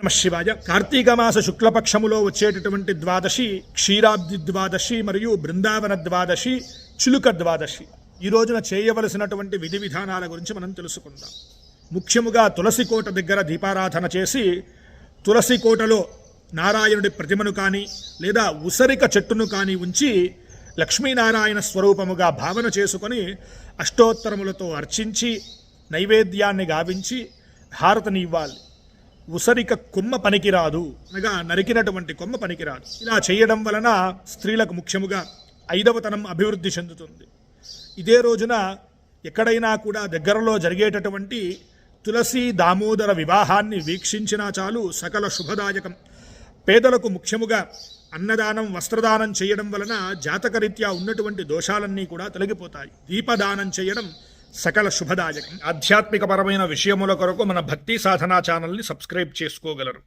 నమ శివాయ. కార్తీక మాస శుక్లపక్షములో వచ్చేటటువంటి ద్వాదశి క్షీరాబ్ది ద్వాదశి మరియు బృందావన ద్వాదశి చిలుక ద్వాదశి. ఈ రోజున చేయవలసినటువంటి విధి విధానాల గురించి మనం తెలుసుకుందాం. ముఖ్యముగా తులసి కోట దగ్గర దీపారాధన చేసి తులసి కోటలో నారాయణుడి ప్రతిమను కానీ లేదా ఉసరిక చెట్టును కానీ ఉంచి లక్ష్మీనారాయణ స్వరూపముగా భావన చేసుకొని అష్టోత్తరములతో అర్చించి నైవేద్యాన్ని గావించి హారతని ఇవ్వాలి. ఉసరిక కొమ్మ పనికిరాదు. అనగా నరికినటువంటి కొమ్మ పనికిరాదు. ఇలా చేయడం వలన స్త్రీలకు ముఖ్యముగా ఐదవతనం అభివృద్ధి చెందుతుంది. ఇదే రోజున ఎక్కడైనా కూడా దగ్గరలో జరిగేటటువంటి తులసి దామోదర వివాహాన్ని వీక్షించినా చాలు సకల శుభదాయకం. పేదలకు ముఖ్యముగా అన్నదానం వస్త్రదానం చేయడం వలన జాతకరీత్యా ఉన్నటువంటి దోషాలన్నీ కూడా తొలగిపోతాయి. దీపదానం చేయడం సకల శుభదాయకం. ఆధ్యాత్మికపరమైన విషయముల కొరకు మన భక్తి సాధనా ఛానల్ని సబ్స్క్రైబ్ చేసుకోగలరు.